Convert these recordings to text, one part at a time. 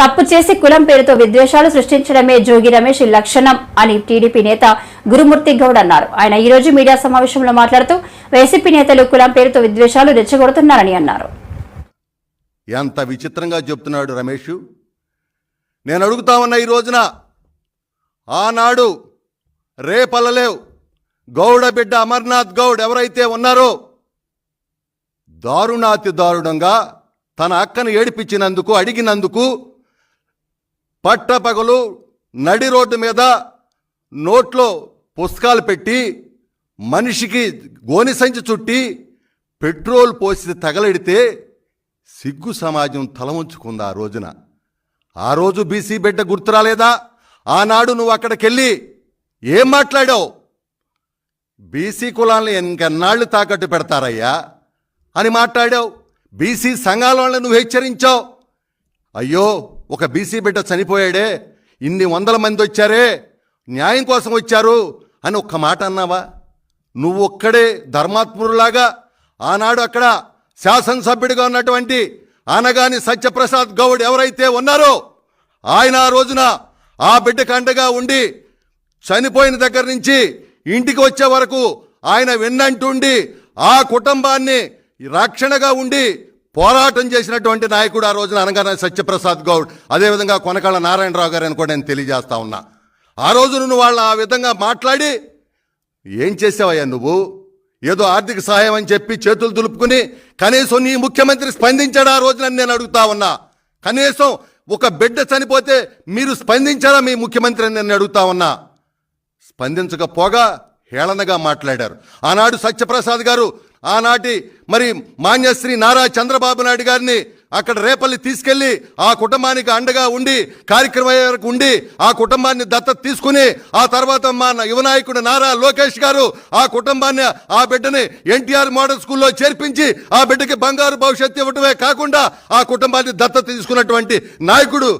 తప్పు చేసి కులం పేరుతో విద్వేషాలు సృష్టించడమే జోగి రమేష్ లక్షణం అని టీడీపీ నేత గురుమూర్తి గౌడ్ అన్నారు. ఆయన ఈ రోజు మీడియా సమావేశంలో మాట్లాడుతూ వైసీపీ నేతలు కులం పేరుతో విద్వేషాలు రెచ్చగొడుతున్నారని అన్నారు. ఎంత విచిత్రంగా చెప్తున్నాడు రమేష్. నేను అడుగుతా ఉన్న ఈ రోజున ఆనాడు రేపల్లలేవ్ గౌడ బిడ్డ అమర్నాథ్ గౌడ్ ఎవరైతే ఉన్నారో దారుణాతి దారుణంగా తన అక్కను ఏడిపించినందుకు అడిగినందుకు పట్టపగలు నడి రోడ్డు మీద నోట్లో పుస్తకాలు పెట్టి మనిషికి గోని సంచి చుట్టి పెట్రోల్ పోసి తగలెడితే సిగ్గు సమాజం తలవంచుకుంది ఆ రోజున. ఆ రోజు బీసీ బిడ్డ గుర్తు రాలేదా ఆనాడు నువ్వు అక్కడికెళ్ళి ఏం మాట్లాడావు? బీసీ కులాలను ఇంకెన్నాళ్ళు తాకట్టు పెడతారయ్యా అని మాట్లాడావు. బీసీ సంఘాల వాళ్ళని నువ్వు హెచ్చరించావు. అయ్యో ఒక బీసీ బిడ్డ చనిపోయాడే ఇన్ని వందల మంది వచ్చారే న్యాయం కోసం వచ్చారు అని ఒక్క మాట అన్నావా? నువ్వు ఒక్కడే ధర్మాత్మురులాగా ఆనాడు అక్కడ శాసనసభ్యుడిగా ఉన్నటువంటి ఆనగాని సత్యప్రసాద్ గౌడ్ ఎవరైతే ఉన్నారో ఆయన ఆ రోజున ఆ బిడ్డకు అండగా ఉండి చనిపోయిన దగ్గర నుంచి ఇంటికి వచ్చే వరకు ఆయన వెన్నంటుండి ఆ కుటుంబాన్ని రక్షణగా ఉండి పోరాటం చేసినటువంటి నాయకుడు ఆ రోజున అనగానే సత్యప్రసాద్ గౌడ్ అదేవిధంగా కొనకాళ్ళ నారాయణరావు గారు అని కూడా నేను తెలియజేస్తా ఉన్నా. ఆ రోజు నువ్వు వాళ్ళ ఆ విధంగా మాట్లాడి ఏం చేసావయ్యా నువ్వు? ఏదో ఆర్థిక సహాయం అని చెప్పి చేతులు దులుపుకుని కనీసం నీ ముఖ్యమంత్రి స్పందించడా? ఆ రోజున నేను అడుగుతా ఉన్నా. కనీసం ఒక బిడ్డ చనిపోతే మీరు స్పందించారా మీ ముఖ్యమంత్రి అని నేను అడుగుతా ఉన్నా. స్పందించకపోగా హేళనగా మాట్లాడారు. ఆనాడు సత్యప్రసాద్ గారు ఆనాటి మరి మాన్యశ్రీ నారా చంద్రబాబు నాయుడు గారిని అక్కడ రేపల్లి తీసుకెళ్ళి ఆ కుటుంబానికి అండగా ఉండి కార్యక్రమం వరకు ఉండి ఆ కుటుంబాన్ని దత్తత తీసుకుని ఆ తర్వాత మా యువనాయకుడు నారా లోకేష్ గారు ఆ కుటుంబాన్ని ఆ బిడ్డని ఎన్టీఆర్ మోడల్ స్కూల్లో చేర్పించి ఆ బిడ్డకి బంగారు భవిష్యత్తు ఇవ్వటమే కాకుండా ఆ కుటుంబాన్ని దత్తత తీసుకున్నటువంటి నాయకుడు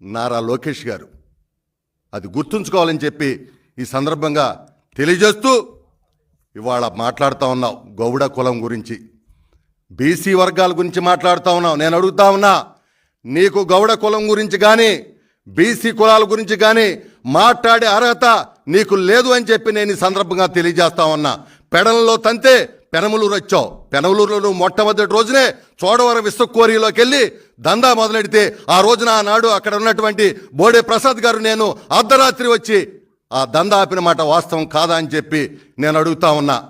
నారా లోకేష్ గారు. అది గుర్తుంచుకోవాలని చెప్పి ఈ సందర్భంగా తెలియజేస్తూ ఇవాళ మాట్లాడుతూ ఉన్నావు గౌడ కులం గురించి. బీసీ వర్గాల గురించి మాట్లాడుతూ ఉన్నావు. నేను అడుగుతా ఉన్నా నీకు గౌడ కులం గురించి కానీ బీసీ కులాల గురించి కానీ మాట్లాడే అర్హత నీకు లేదు అని చెప్పి నేను ఈ సందర్భంగా తెలియజేస్తా ఉన్నా. పెడలలో తంతే పెనమలూరు వచ్చావు. పెనమలూరులో మొట్టమొదటి రోజునే చోడవరం విశ్వకోరిలోకి వెళ్ళి దందా మొదలెడితే ఆ రోజున ఆనాడు అక్కడ ఉన్నటువంటి బోడే ప్రసాద్ గారు నేను అర్ధరాత్రి వచ్చి ఆ దందా ఆపిన మాట వాస్తవం కాదా అని చెప్పి నేను అడుగుతా ఉన్నా.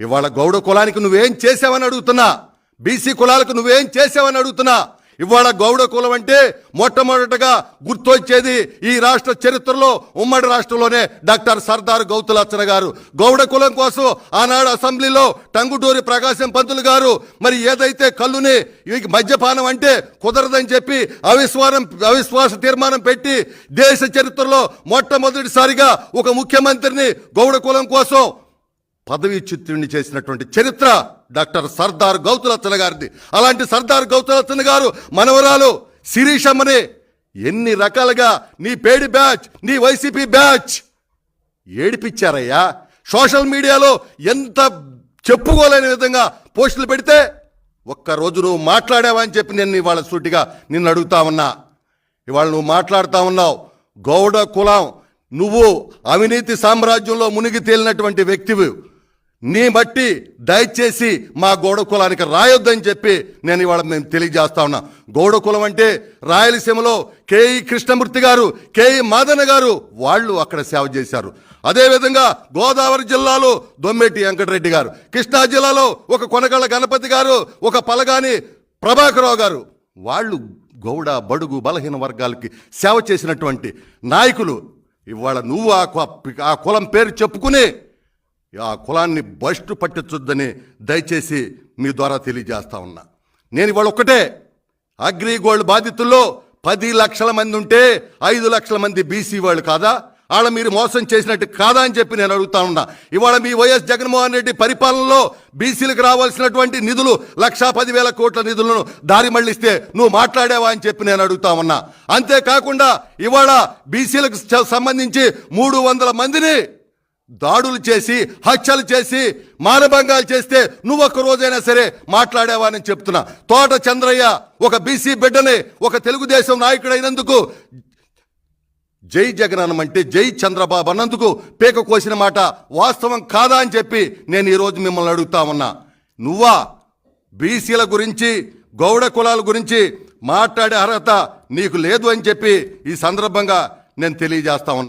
ఇవాళ గౌడ కులానికి నువ్వేం చేసావని అడుగుతున్నా. బీసీ కులాలకు నువ్వేం చేసావని అడుగుతున్నా. ఇవాళ గౌడ కులం అంటే మొట్టమొదటగా గుర్తొచ్చేది ఈ రాష్ట్ర చరిత్రలో ఉమ్మడి రాష్ట్రంలోనే డాక్టర్ సర్దార్ గౌతులచ్చన గారు. గౌడ కులం కోసం ఆనాడు అసెంబ్లీలో టంగుటూరి ప్రకాశం పంతులు గారు మరి ఏదైతే కళ్ళుని ఈ మద్యపానం అంటే కుదరదని చెప్పి అవిశ్వాసం అవిశ్వాస తీర్మానం పెట్టి దేశ చరిత్రలో మొట్టమొదటిసారిగా ఒక ముఖ్యమంత్రిని గౌడ కులం కోసం పదవి చిత్రుణ్ణి చేసినటువంటి చరిత్ర డాక్టర్ సర్దార్ గౌతులచ్చన గారిది. అలాంటి సర్దార్ గౌతులచ్చన గారు మనవరాలు శిరీషమ్మని ఎన్ని రకాలుగా నీ పేడి బ్యాచ్ నీ వైసీపీ బ్యాచ్ ఏడిపించారయ్యా సోషల్ మీడియాలో ఎంత చెప్పుకోలేని విధంగా పోస్టులు పెడితే ఒక్కరోజు నువ్వు మాట్లాడావా అని చెప్పి నేను ఇవాళ సూటిగా నిన్ను అడుగుతా ఉన్నా. ఇవాళ నువ్వు మాట్లాడుతా ఉన్నావు. గౌడ కులం. నువ్వు అవినీతి సామ్రాజ్యంలో మునిగి తేలినటువంటి వ్యక్తివి. నీ బట్టి దయచేసి మా గౌడ కులానికి రాయొద్దని చెప్పి నేను ఇవాళ మేము తెలియజేస్తా ఉన్నా. గౌడ కులం అంటే రాయలసీమలో కేఈ కృష్ణమూర్తి గారు కేఈ మాదన గారు వాళ్ళు అక్కడ సేవ చేశారు. అదేవిధంగా గోదావరి జిల్లాలో దొమ్మెటి వెంకటరెడ్డి గారు కృష్ణా జిల్లాలో ఒక కొనగళ్ళ గణపతి గారు ఒక పలగాని ప్రభాకరరావు గారు వాళ్ళు గౌడ బడుగు బలహీన వర్గాలకి సేవ చేసినటువంటి నాయకులు. ఇవాళ నువ్వు ఆ కు- ఆ కులం పేరు చెప్పుకుని ఆ కులాన్ని బస్టు పట్టించొద్దని దయచేసి మీ ద్వారా తెలియజేస్తా ఉన్నా. నేను ఇవాళ ఒక్కటే. అగ్రిగోల్డ్ బాధితుల్లో పది లక్షల మంది ఉంటే ఐదు లక్షల మంది బీసీ వాళ్ళు కాదా? వాళ్ళ మీరు మోసం చేసినట్టు కాదా అని చెప్పి నేను అడుగుతా ఉన్నా. ఇవాళ మీ వైఎస్ జగన్మోహన్ రెడ్డి పరిపాలనలో బీసీలకు రావాల్సినటువంటి నిధులు లక్షా పదివేల కోట్ల నిధులను దారి మళ్ళిస్తే నువ్వు మాట్లాడావా అని చెప్పి నేను అడుగుతా ఉన్నా. అంతేకాకుండా ఇవాళ బీసీలకు సంబంధించి మూడు వందల మందిని దాడులు చేసి హత్యలు చేసి మానభంగాలు చేస్తే నువ్వు ఒక్క రోజైనా సరే మాట్లాడేవానని చెప్తున్నా. తోట చంద్రయ్య ఒక బీసీ బిడ్డని ఒక తెలుగుదేశం నాయకుడైనందుకు జై జగన్ అంటే జై చంద్రబాబు అన్నందుకు పేక కోసిన మాట వాస్తవం కాదా అని చెప్పి నేను ఈరోజు మిమ్మల్ని అడుగుతా ఉన్నా. నువ్వా బీసీల గురించి గౌడ కులాల గురించి మాట్లాడే అర్హత నీకు లేదు అని చెప్పి ఈ సందర్భంగా నేను తెలియజేస్తా ఉన్నా.